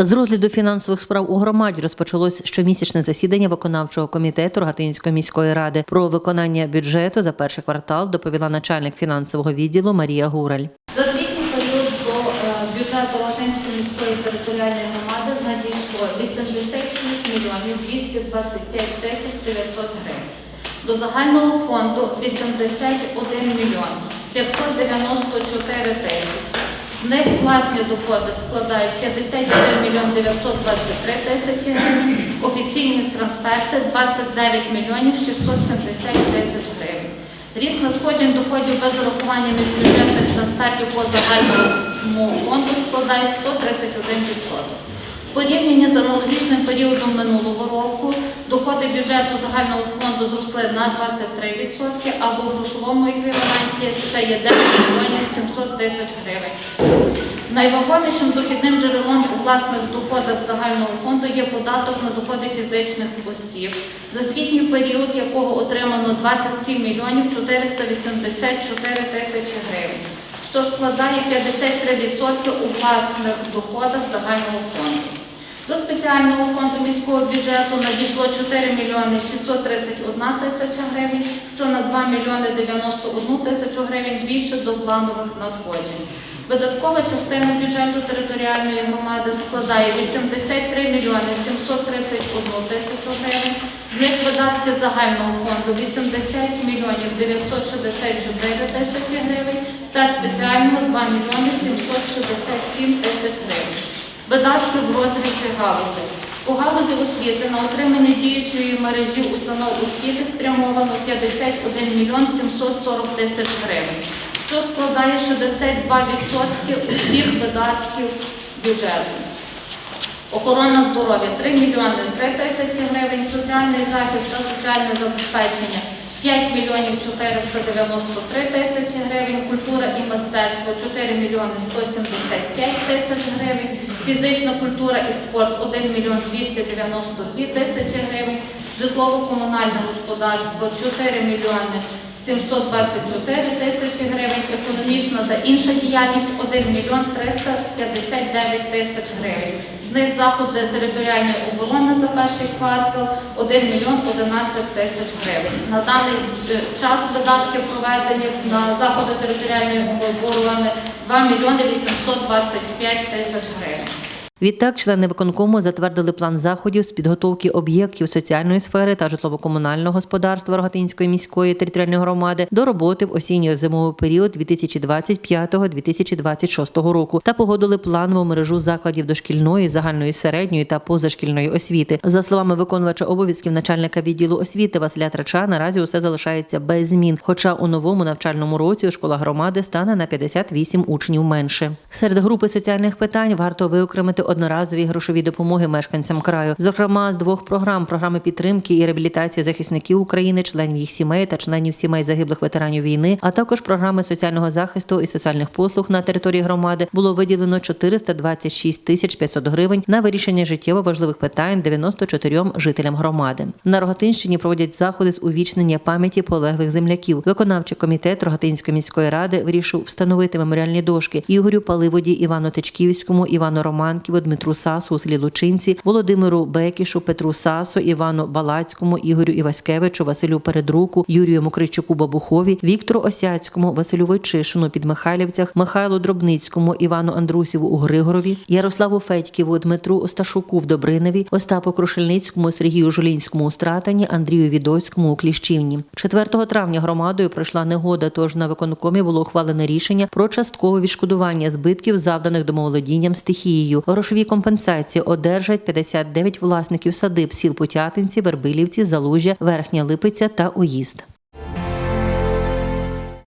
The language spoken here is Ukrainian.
З розгляду фінансових справ у громаді розпочалось щомісячне засідання виконавчого комітету Рогатинської міської ради. Про виконання бюджету за перший квартал доповіла начальник фінансового відділу Марія Гураль. За звітний період до е, бюджету Латинської міської територіальної громади надійшло 86 мільйонів 225 тисяч 900 гривень. До загального фонду 81 мільйон 594 тисячі. З них власні доходи складають 51 мільйон 923 тисячі гривень, офіційні трансферти 29 мільйонів 670 тисяч гривень. Ріст надходжень доходів без урахування міжбюджетних трансфертів по загальному фонду складає 131%. В порівнянні з аналогічним періодом минулого року доходи бюджету загального фонду зросли на 23%, або в грошовому еквіваленті це є 9 мільйонів 700 тисяч гривень. Найвагомішим дохідним джерелом у власних доходах загального фонду є податок на доходи фізичних осіб, за звітній період якого отримано 27 мільйонів 484 тисячі гривень, що складає 53% у власних доходах загального фонду. До спеціального фонду міського бюджету надійшло 4 мільйони 631 тисяча гривень, що на 2 мільйони 91 тисячу гривень більше до планових надходжень. Видаткова частина бюджету територіальної громади складає 83 мільйони 731 тисячу гривень. З них видатки загального фонду 80 мільйонів 964 тисячі гривень та спеціального 2 мільйони 767 тисяч гривень. Видатки в розрізі галузей. У галузі освіти на отримання діючої мережі установ освіти спрямовано 51 мільйон 740 тисяч гривень, що складає 62% усіх видатків бюджету. Охорона здоров'я 3 мільйони 3 тисячі гривень, соціальний захист та соціальне забезпечення 5 мільйонів 493 тисячі гривень, культура і мистецтво 4 мільйони 175 тисяч гривень, фізична культура і спорт 1 мільйон 292 тисячі гривень, житлово-комунальне господарство 4 мільйони 724 тисячі гривень, економічна та інша діяльність 1 мільйон 359 тисяч гривень. З них заходи територіальної оборони за перший квартал 1 мільйон 11 тисяч гривень. На даний час видатки проведені на заходи територіальної оборони 2 мільйони 825 тисяч гривень. Відтак, члени виконкому затвердили план заходів з підготовки об'єктів соціальної сфери та житлово-комунального господарства Рогатинської міської територіальної громади до роботи в осінньо-зимовий період 2025-2026 року та погодили планову мережу закладів дошкільної, загальної середньої та позашкільної освіти. За словами виконувача обов'язків начальника відділу освіти Василя Трача, наразі усе залишається без змін. Хоча у новому навчальному році школа громади стане на 58 учнів менше. Серед групи соціальних питань варто виокремити одноразові грошові допомоги мешканцям краю, зокрема з двох програм: програми підтримки і реабілітації захисників України, членів їх сімей та членів сімей загиблих ветеранів війни, а також програми соціального захисту і соціальних послуг на території громади було виділено 426 тисяч 500 гривень на вирішення життєво важливих питань 94 жителям громади. На Рогатинщині проводять заходи з увічнення пам'яті полеглих земляків. Виконавчий комітет Рогатинської міської ради вирішив встановити меморіальні дошки Ігорю Паливоді, Івану Тичківському, Івану Романківу, Дмитру Сасу у селі Лучинці, Володимиру Бекішу, Петру Сасу, Івану Балацькому, Ігорю Іваськевичу, Василю Передруку, Юрію Мокричуку Бабухові, Віктору Осяцькому, Василю Войчишину під Михайлівцях, Михайлу Дробницькому, Івану Андрусіву у Григорові, Ярославу Федьківу, Дмитру Осташуку в Добринові, Остапу Крушельницькому, Сергію Жулінському у Стратані, Андрію Відоцькому у Кліщівні. 4 травня громадою пройшла негода, тож на виконкомі було ухвалене рішення про часткове відшкодування збитків, завданих домоволодінням стихією. Грошові компенсації одержать 59 власників садиб сіл Путятинці, Вербилівці, Залужя, Верхня Липиця та Уїзд.